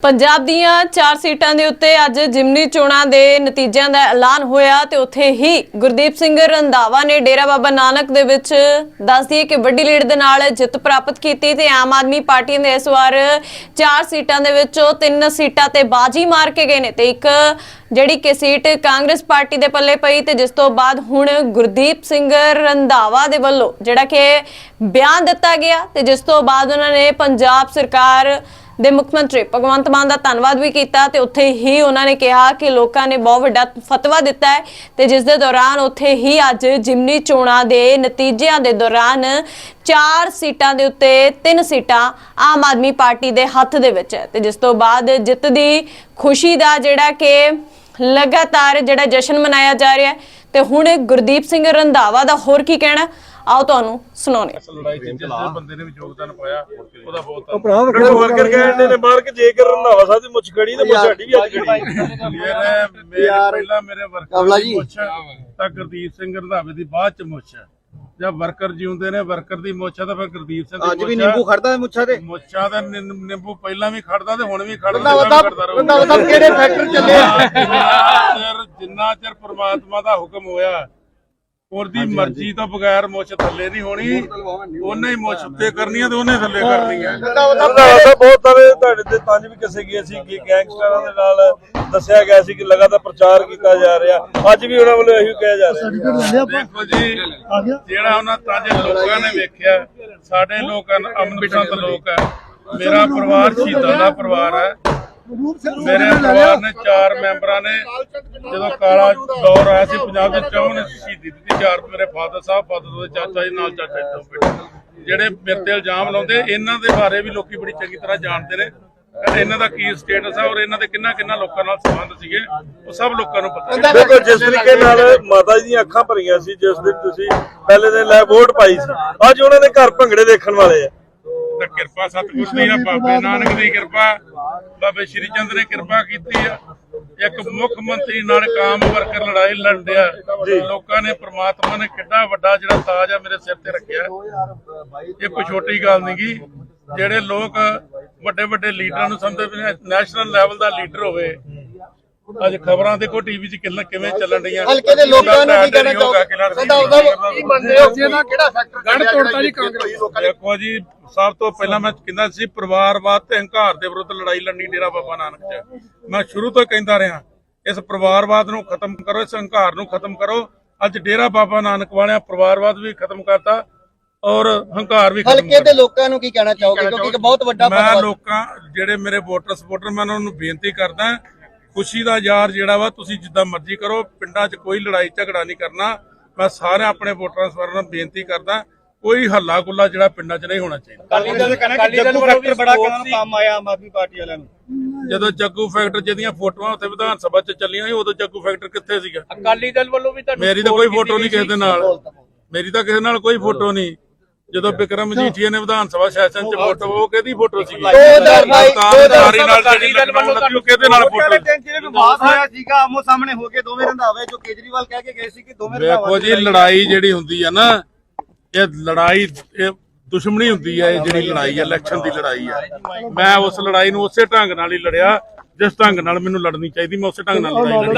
ਪੰਜਾਬ ਦੀਆਂ ਚਾਰ ਸੀਟਾਂ ਦੇ ਉੱਤੇ ਅੱਜ ਜਿਮਨੀ ਚੋਣਾਂ ਦੇ ਨਤੀਜਿਆਂ ਦਾ ਐਲਾਨ ਹੋਇਆ ਤੇ ਉੱਥੇ ਹੀ ਗੁਰਦੀਪ ਸਿੰਘ ਰੰਧਾਵਾ ਨੇ ਡੇਰਾ ਬਾਬਾ ਨਾਨਕ ਦੇ ਵਿੱਚ ਦੱਸਦੀ ਦਈਏ ਕਿ ਵੱਡੀ ਲੀਡ ਦੇ ਨਾਲ ਜਿੱਤ ਪ੍ਰਾਪਤ ਕੀਤੀ ਤੇ ਆਮ ਆਦਮੀ ਪਾਰਟੀ ਨੇ ਇਸ ਵਾਰ ਚਾਰ ਸੀਟਾਂ ਦੇ ਵਿੱਚੋਂ ਤਿੰਨ ਸੀਟਾਂ ਤੇ ਬਾਜੀ ਮਾਰ ਕੇ ਗਏ ਨੇ ਤੇ ਇੱਕ ਜਿਹੜੀ ਕਿ ਸੀਟ ਕਾਂਗਰਸ ਪਾਰਟੀ ਦੇ ਪੱਲੇ ਪਈ ਤੇ ਜਿਸ ਤੋਂ ਬਾਅਦ ਹੁਣ ਗੁਰਦੀਪ ਸਿੰਘ ਰੰਧਾਵਾ ਦੇ ਵੱਲੋਂ ਜਿਹੜਾ ਕਿ ਬਿਆਨ ਦਿੱਤਾ ਗਿਆ ਤੇ ਜਿਸ ਤੋਂ ਬਾਅਦ ਉਹਨਾਂ ਨੇ ਪੰਜਾਬ ਸਰਕਾਰ ਦੇ ਮੁੱਖ ਮੰਤਰੀ ਭਗਵੰਤ ਮਾਨ ਦਾ ਧੰਨਵਾਦ ਵੀ ਕੀਤਾ ਤੇ ਉੱਥੇ ਹੀ ਉਹਨਾਂ ਨੇ ਕਿਹਾ ਕਿ ਲੋਕਾਂ ਨੇ ਬਹੁਤ ਵੱਡਾ ਫਤਵਾ ਦਿੱਤਾ ਹੈ ਤੇ ਜਿਸ ਦੇ ਦੌਰਾਨ ਉੱਥੇ ਹੀ ਅੱਜ ਜਿਮਨੀ ਚੋਣਾਂ ਦੇ ਨਤੀਜਿਆਂ ਦੇ ਦੌਰਾਨ ਚਾਰ ਸੀਟਾਂ ਦੇ ਉੱਤੇ ਤਿੰਨ ਸੀਟਾਂ ਆਮ ਆਦਮੀ ਪਾਰਟੀ ਦੇ ਹੱਥ ਦੇ ਵਿੱਚ ਹੈ ਤੇ ਜਿਸ ਤੋਂ ਬਾਅਦ ਜਿੱਤ ਦੀ ਖੁਸ਼ੀ ਦਾ ਜਿਹੜਾ ਕਿ ਲਗਾਤਾਰ ਜਿਹੜਾ ਜਸ਼ਨ ਮਨਾਇਆ ਜਾ ਰਿਹਾ ਹੈ ਤੇ ਹੁਣ ਗੁਰਦੀਪ ਸਿੰਘ ਰੰਧਾਵਾ ਦਾ ਹੋਰ ਕੀ ਕਹਿਣਾ? ਆਓ ਤੁਹਾਨੂੰ ਸੁਣਾਉਂਦੇ ਹਾਂ। ਲੜਾਈ ਚ ਜਿਸ ਜਿਸ ਬੰਦੇ ਨੇ ਵੀ ਯੋਗਦਾਨ ਪਾਇਆ ਉਹਦਾ ਬਹੁਤ ਉਹ ਭਰਾ ਵਕਰ ਵਰਕਰ ਕਹਿੰਦੇ ਨੇ ਮਾਰ ਕੇ ਜੇਕਰ ਰੰਧਾਵਾ ਸਾਹਿਬ ਦੀ ਮੁੱਛ ਖੜੀ ਤੇ ਮੁੱਛ ਸਾਡੀ ਵੀ ਅੱਜ ਖੜੀ ਮੇਰੇ ਮੇਰੇ ਯਾਰ, ਪਹਿਲਾਂ ਮੇਰੇ ਵਰਕਰ ਦੀ ਜੀ। ਮੁੱਛ ਤਾਂ ਗੁਰਦੀਪ ਸਿੰਘ ਰੰਧਾਵੇ ਦੀ ਬਾਅਦ ਚ ਮੁੱਛ ਹੈ। ਜਦ ਵਰਕਰ ਜਿਉਂਦੇ ਨੇ ਵਰਕਰ ਦੀ ਮੁੱਛ ਤਾਂ ਫਿਰ ਗੁਰਦੀਪ ਸਿੰਘ ਦੀ ਅੱਜ ਵੀ। ਨਿੰਬੂ ਖੜਦਾ ਹੈ ਮੁੱਛਾਂ ਤੇ ਮੁੱਛਾਂ ਦਾ ਨਿੰ- ਨਿੰਬੂ ਪਹਿਲਾਂ ਵੀ ਖੜਦਾ ਤੇ ਹੁਣ ਵੀ ਖੜਦਾ ਤੇ। ਰੰਧਾਵਾ ਸਾਹਿਬ ਕਿਹੜੇ ਫੈਕਟਰ ਚੱਲੇ ਆ ਜਿੰਨਾ ਚਿਰ ਪ੍ਰਮਾਤਮਾ ਦਾ ਹੁਕਮ ਹੋਇਆ ਉਹਦੀ ਮਰਜ਼ੀ ਤੋਂ ਬਗੈਰ ਮੁੱਛ ਥੱਲੇ ਨਹੀਂ ਹੋਣੀ। ਉਹਨੇ ਹੀ ਮੁੱਛ ਉੱਤੇ ਕਰਨੀ ਹੈ ਤੇ ਉਹਨੇ ਥੱਲੇ ਕਰਨੀ ਹੈ ਬਹੁਤ ਸਾਰੇ ਤੁਹਾਡੇ ਤੇ ਤੰਜ ਵੀ ਕਿਸੇ ਗਏ ਸੀ ਕਿ ਗੈਂਗਸਟਰਾਂ ਦੇ ਨਾਲ ਦੱਸਿਆ ਗਿਆ ਸੀ ਕਿ ਲਗਾਤਾਰ ਪ੍ਰਚਾਰ ਕੀਤਾ ਜਾ ਰਿਹਾ। ਅੱਜ ਵੀ ਉਹਨਾਂ ਵੱਲੋਂ ਇਹੀ ਕਿਹਾ ਜਾ ਰਿਹਾ। ਦੇਖੋ ਜੀ ਜਿਹੜਾ ਉਹਨਾਂ ਤਾਂ ਜੇ ਲੋਕਾਂ ਨੇ ਵੇਖਿਆ ਸਾਡੇ ਲੋਕ ਪਸੰਦ ਲੋਕ ਹੈ ਮੇਰਾ ਪਰਿਵਾਰ ਸ਼ਹੀਦਾਂ ਦਾ ਪਰਿਵਾਰ ਹੈ। ਮੇਰੇ ਪਰਿਵਾਰ ਨੇ ਚਾਰ ਮੈਂਬਰਾਂ ਨੇ। ਜਦੋਂ ਕਾਲਾ ਦੌਰ ਆਇਆ ਸੀ ਪੰਜਾਬ ਦੇ ਚੌਂ ਨੇ ਸ਼ਹੀਦੀ ਦਿੱਤੀ। ਚਾਰ ਮੇਰੇ ਫਾਦਰ ਸਾਹਿਬ ਫਾਦਰ ਦੇ ਚਾਚਾ ਜੀ ਨਾਲ ਚਾਚਾ ਜੀ ਤੋਂ ਬੇਟੇ। ਜਿਹੜੇ ਮੇਰੇ ਤੇ ਇਲਜ਼ਾਮ ਲਾਉਂਦੇ ਇਹਨਾਂ ਦੇ ਬਾਰੇ ਵੀ ਲੋਕੀ ਬੜੀ ਚੰਗੀ ਤਰ੍ਹਾਂ ਜਾਣਦੇ ਨੇ। ਕਿ ਇਹਨਾਂ ਦਾ ਕੀ ਸਟੇਟਸ ਹੈ ਔਰ ਇਹਨਾਂ ਦੇ ਕਿੰਨਾ ਕਿੰਨਾ ਲੋਕਾਂ ਨਾਲ ਸੰਬੰਧ ਸੀਗੇ ਉਹ ਸਭ ਲੋਕਾਂ ਨੂੰ ਪਤਾ ਹੈ ਦੇਖੋ ਜਿਸ ਤਰੀਕੇ ਨਾਲ ਮਾਤਾ ਜੀ ਦੀਆਂ ਅੱਖਾਂ ਭਰੀਆਂ ਸੀ ਜਿਸ ਦਿਨ ਤੁਸੀਂ ਪਹਿਲੇ ਦਿਨ ਲੈ ਵੋਟ ਪਾਈ ਸੀ ਅੱਜ ਉਹਨਾਂ ਦੇ ਘਰ ਭੰਗੜੇ ਦੇਖਣ ਵਾਲੇ ਆ। ਤਾਂ ਕਿਰਪਾ ਸਤਿਗੁਰ ਦੀ ਆ ਬਾਬੇ ਨਾਨਕ ਦੀ ਕਿਰਪਾ ਬਾਬੇ ਸ਼੍ਰੀ ਚੰਦ ਨੇ ਕਿਰਪਾ ਕੀਤੀ ਆ। ਇੱਕ ਮੁੱਖ ਮੰਤਰੀ ਨਾਲ ਕਾਮ ਵਰਕਰ ਲੜਾਈ ਲੜਦਿਆ ਲੋਕਾਂ ਨੇ ਪ੍ਰਮਾਤਮਾ ਨੇ ਕਿੱਡਾ ਵੱਡਾ ਜਿਹੜਾ ਤਾਜ ਆ ਮੇਰੇ ਸਿਰ ਤੇ ਰੱਖਿਆ। ਇਹ ਕੋਈ ਛੋਟੀ ਗੱਲ ਨਹੀਂ ਗੀ। ਜਿਹੜੇ ਲੋਕ ਵੱਡੇ ਵੱਡੇ ਲੀਡਰਾਂ ਨੂੰ ਸਮਝਦੇ ਨੈਸ਼ਨਲ ਲੈਵਲ ਦਾ ਲੀਡਰ ਹੋਵੇ ਅੱਜ ਖਬਰਾਂ ਦੇਖੋ ਟੀਵੀ 'ਚ ਕਿੰਨਾ ਕਿਵੇਂ ਚੱਲਣ ਰਹੀਆਂ ਹਲਕੇ ਦੇ ਲੋਕਾਂ ਨੂੰ ਕੀ ਕਹਿਣਾ ਚਾਹੋਗੇ? ਰੰਧਾਵਾ ਸਾਹਿਬ ਕੀ ਮੰਨਦੇ ਹੋ ਜਿਹਦਾ ਕਿਹੜਾ ਫੈਕਟਰ ਗੜ ਤੋੜਤਾ ਜੀ ਕਾਂਗਰਸ। ਦੇਖੋ ਜੀ ਸਭ ਤੋਂ ਪਹਿਲਾਂ ਮੈਂ ਕਹਿੰਦਾ ਸੀ ਪਰਿਵਾਰਵਾਦ ਤੇ ਹੰਕਾਰ ਦੇ ਵਿਰੁੱਧ ਲੜਾਈ ਲੜਨੀ ਡੇਰਾ ਬਾਬਾ ਨਾਨਕ ਚ। ਮੈਂ ਸ਼ੁਰੂ ਤੋਂ ਕਹਿੰਦਾ ਰਿਹਾ ਇਸ ਪਰਿਵਾਰਵਾਦ ਨੂੰ ਖਤਮ ਕਰੋ ਇਸ ਹੰਕਾਰ ਨੂੰ ਖਤਮ ਕਰੋ। ਅੱਜ ਡੇਰਾ ਬਾਬਾ ਨਾਨਕ ਵਾਲਿਆਂ ਪਰਿਵਾਰਵਾਦ ਵੀ ਖਤਮ ਕਰਤਾ ਔਰ ਹੰਕਾਰ ਵੀ ਖਤਮ ਹਲਕੇ ਦੇ ਲੋਕਾਂ ਨੂੰ ਕੀ ਕਹਿਣਾ ਚਾਹੋਗੇ? ਕਿਉਂਕਿ ਇੱਕ ਬਹੁਤ ਵੱਡਾ ਮੈਂ ਲੋਕਾਂ ਜਿਹੜੇ ਮੇਰੇ ਵੋਟਰ ਸਪੋਰਟਰ ਮੈਂ ਉਹਨਾਂ ਨੂੰ ਬੇਨਤੀ ਕਰਦਾ ਖੁਸ਼ੀ ਦਾ ਯਾਰ ਜਿਹੜਾ ਵਾ ਤੁਸੀਂ ਜਿੱਦਾਂ ਮਰਜ਼ੀ ਕਰੋ ਪਿੰਡਾਂ 'ਚ ਕੋਈ ਲੜਾਈ ਝਗੜਾ ਨਹੀਂ ਕਰਨਾ। ਮੈਂ ਸਾਰੇ ਆਪਣੇ ਵੋਟਰਾਂ ਸਪੋਰਟਰਾਂ ਨੂੰ ਬੇਨਤੀ ਕਰਦਾ ਕੋਈ ਹੱਲਾ ਗੁੱਲਾ ਜਿਹੜਾ ਪਿੰਡਾਂ 'ਚ ਨਹੀਂ ਹੋਣਾ ਚਾਹੀਦਾ। ਅਕਾਲੀ ਦਲ ਕਹਿੰਦਾ ਕਿ ਜੱਗੂ ਫੈਕਟਰ ਬੜਾ ਕੰਮ ਆਇਆ ਆਮ ਆਦਮੀ ਪਾਰਟੀ ਵਾਲਿਆਂ ਨੂੰ। ਜਦੋਂ ਜੱਗੂ ਫੈਕਟਰ ਜਿਹਦੀਆਂ ਫੋਟੋਆਂ ਉੱਥੇ ਵਿਧਾਨ ਸਭਾ 'ਚ ਚੱਲੀਆਂ ਸੀ ਉਦੋਂ ਜੱਗੂ ਫੈਕਟਰ ਕਿੱਥੇ ਸੀਗਾ? ਅਕਾਲੀ ਦਲ ਵੱਲੋਂ ਵੀ ਤੁਹਾਨੂੰ ਮੇਰੀ ਤਾਂ ਕੋਈ ਫੋਟੋ ਨਹੀਂ ਕਿਸੇ ਦੇ ਨਾਲ। ਮੇਰੀ ਤਾਂ ਕਿਸੇ ਨਾਲ ਕੋਈ ਫੋਟੋ ਨਹੀਂ। ਜਦੋਂ ਵਿਕਰਮ ਮਜੀਠੀਆ ਨੇ ਵਿਧਾਨ ਸਭਾ ਸੈਸ਼ਨ 'ਚ ਫੋਟੋ ਉਹ ਕਿਹਦੀ ਫੋਟੋ ਸੀਗੀ? 2022 ਤਾਰੀ ਨਾਲ ਜਿਹੜੀ ਲਖਨਊ ਲੱਗੀ ਕਿਹਦੇ ਨਾਲ ਫੋਟੋ? ਜਿਹੜੇ ਵਿਵਾਦ ਹੋਇਆ ਸੀਗਾ ਆਮੋ ਸਾਹਮਣੇ ਹੋ ਕੇ ਦੋਵੇਂ ਰੰਧਾਵੇ ਜੋ ਕੇਜਰੀਵਾਲ ਕਹਿ ਕੇ ਗਏ ਸੀ ਕਿ ਦੋਵੇਂ ਵੇਖੋ ਜੀ ਲੜਾਈ ਜਿਹੜੀ ਹੁੰਦੀ ਆ ਨਾ ਇਹ ਲੜਾਈ ਇਹ ਦੁਸ਼ਮਣੀ ਹੁੰਦੀ ਹੈ ਇਹ ਜਿਹੜੀ ਲੜਾਈ ਹੈ ਇਲੈਕਸ਼ਨ ਦੀ ਲੜਾਈ ਹੈ ਮੈਂ ਉਸ ਲੜਾਈ ਨੂੰ ਉਸੇ ਢੰਗ ਨਾਲ ਹੀ ਲੜਿਆ ਜਿਸ ਢੰਗ ਨਾਲ ਮੈਨੂੰ ਲੜਨੀ ਚਾਹੀਦੀ ਮੈਂ ਉਸੇ ਢੰਗ ਨਾਲ ਲੜਾਈ ਲੜੀ